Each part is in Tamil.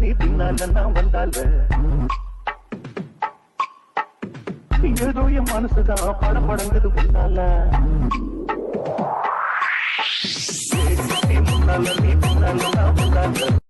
நீ பின்னால நான் வந்தால? ஏதோ என் மனசுதான் படம் படங்குது பின்னால நீ முன்னால நீ பின்னால நான் வந்தால.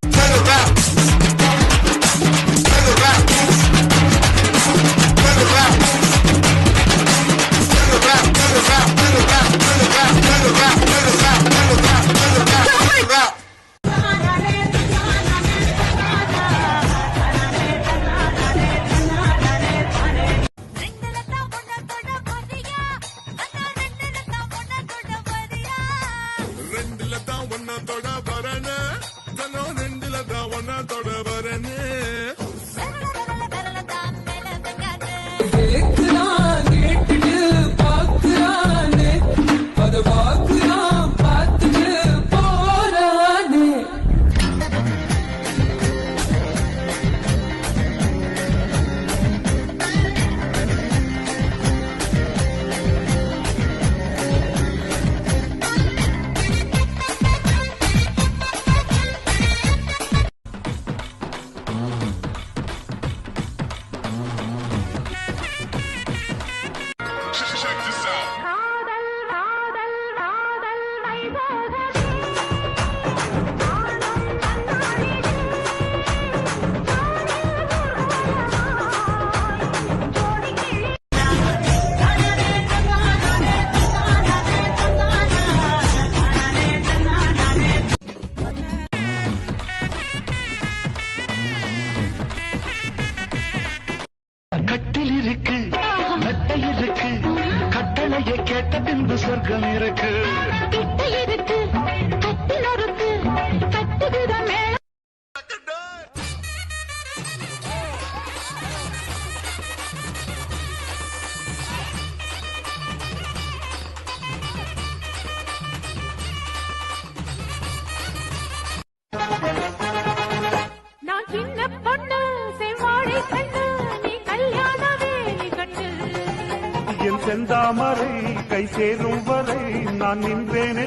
செந்தாமரை கை சேரும் வரை நான் நின்றேனே.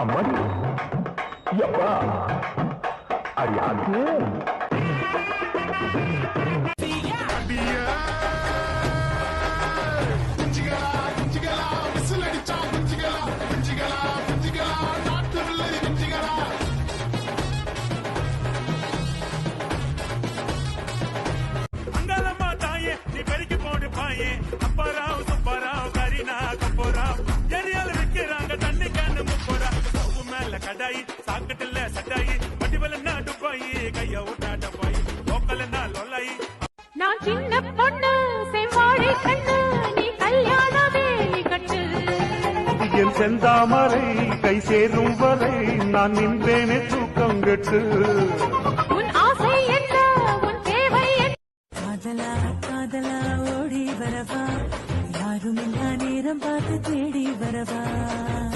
அம்மாடி யப்பா அறியாது செந்தாமரை கை சேரும் வரை நான் நின்றேனே தூக்கம் கெட்டு. உன் ஆசை என்ன? உன் தேவை என்ன? காதலா காதலா ஓடி வரவா? யாருமில்லா நேரம் பார்த்து தேடி வரவா?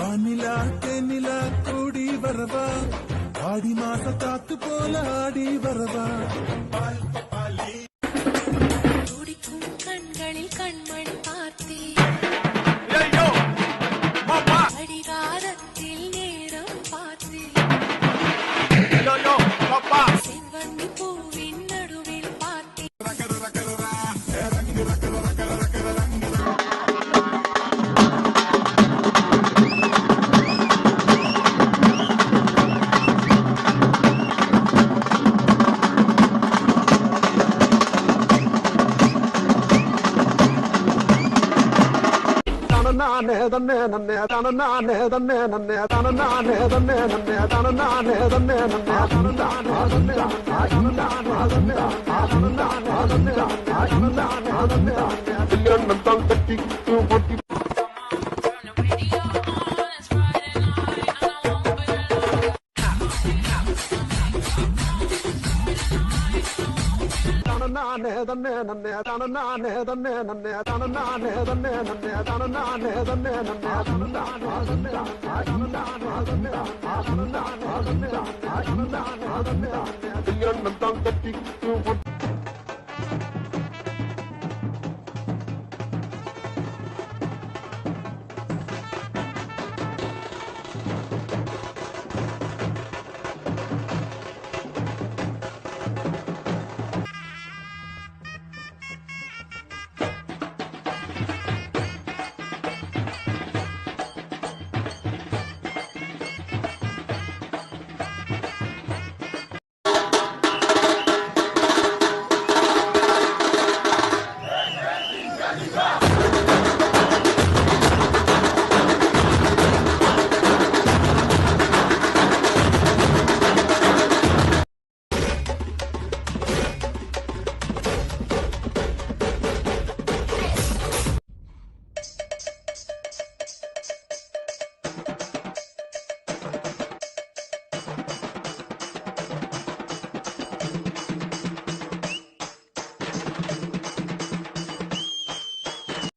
வானிலா தென்னிலா கூடி வரவா? ஆடி மாச காத்து போல ஆடி வரவா? கண்களில் கண்மணி நானே தன்னே நன்னே தன நானே தன்னே நன்னே தன நானே தன்னே நன்னே தன நானே தன்னே நன்னே தன நானே தன்னே நன்னே தன நானே தன்னே தன நானே தன்னே தன நானே தன்னே கல்யாணம் தன்னே நன்னே தன நானே தன்னே நன்னே தன நானே தன்னே நன்னே தன நானே தன்னே நன்னே தன தன்னே தன்னே தன்னே தன்னே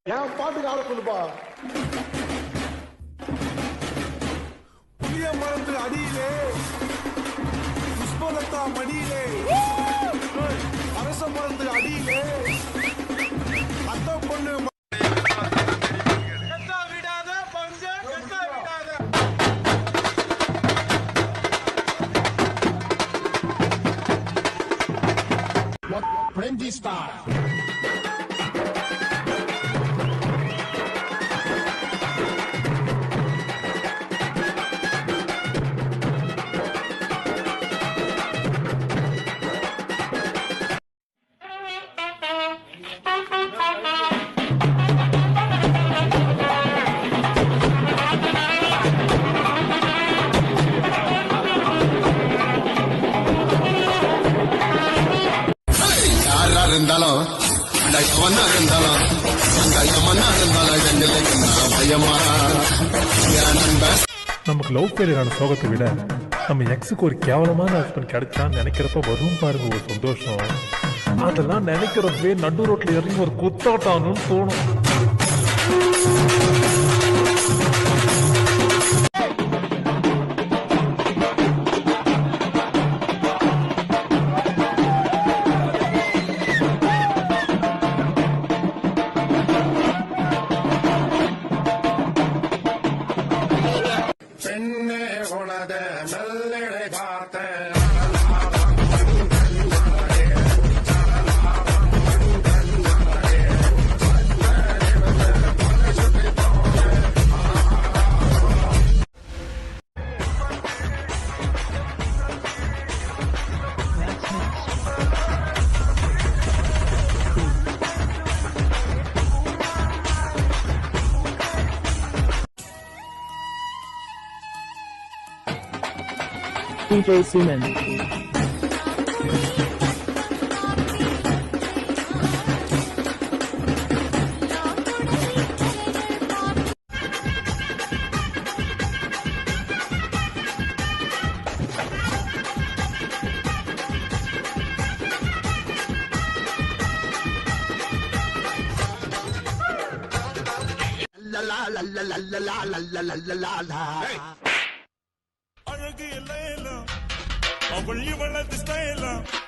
என் பாட்டுக்கு ஆள சொல்லுப்பா புளிய மரத்து அடியிலே புஷ்பலதா மடியிலே அரச மரத்து அடியிலே அந்த இருந்தாலும் அந்த இருந்தாலும் எங்களுக்கு பயமா நமக்கு லவ் ஃபெயிலியரான சோகத்தை விட நம்ம எக்ஸுக்கு ஒரு கேவலமான ஹஸ்பண்ட் கிடைச்சான்னு நினைக்கிறப்ப வரும் பாருங்க ஒரு சந்தோஷம். அதெல்லாம் நினைக்கிறப்பவே நடு ரோட்ல இறங்கி ஒரு குத்தாட்டானுன்னு தோணும். DJ Suman. la la la la la la la la la la la la la Of a liberal.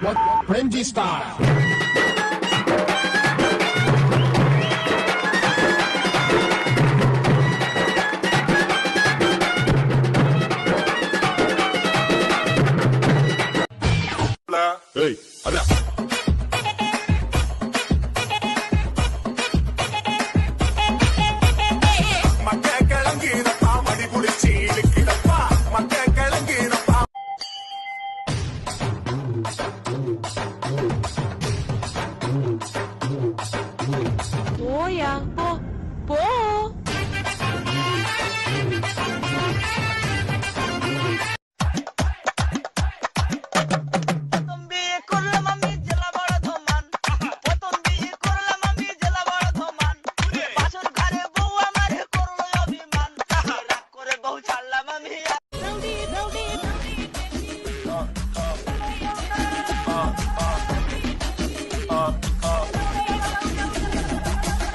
What? Benji style.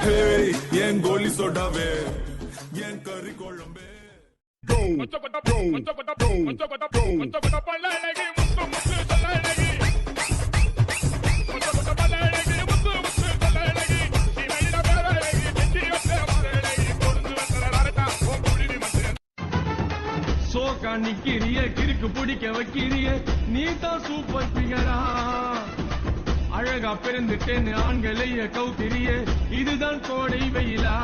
என் கோலி சோடாவே என் கறி குழம்பே. சோக்கா நிக்கிறிய கிறுக்கு பிடிக்க வைக்கிறிய. நீ தான் சூப்பர் பிகரா அழகா பிறந்துட்டேன்னு ஆண்களைய கௌத்திரிய இதுதான் கோடை வெயிலா.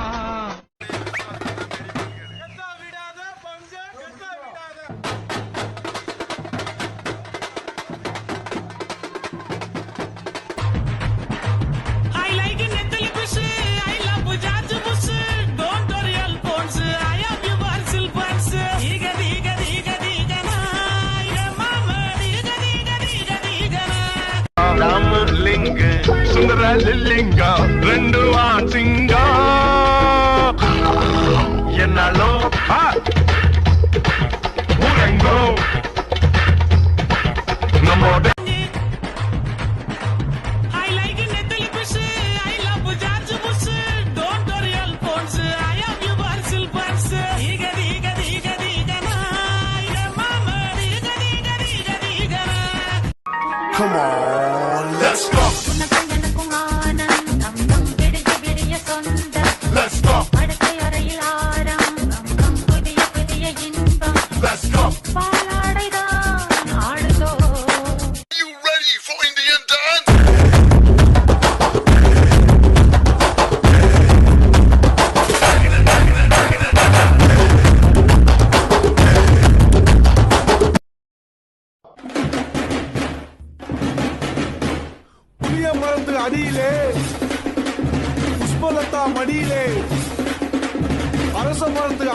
லில்லிங்கா ரெண்டு வாசிங்கா என்னாலோ ஊரங்கோ நம்மோட Come on.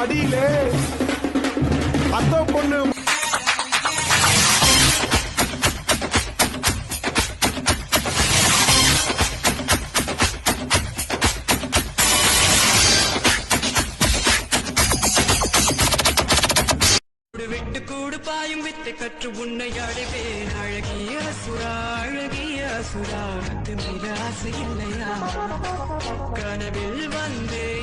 அடியிலே. அத்த பொண்ணு. விட்டு கூடு பாயும் வித்தை கற்று உன்னை அடைவேன். அழகிய சுரா அழகிய சுரா உனக்கு இல்லையா? கனவில் வந்து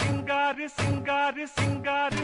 సింగారి సింగారి సింగారి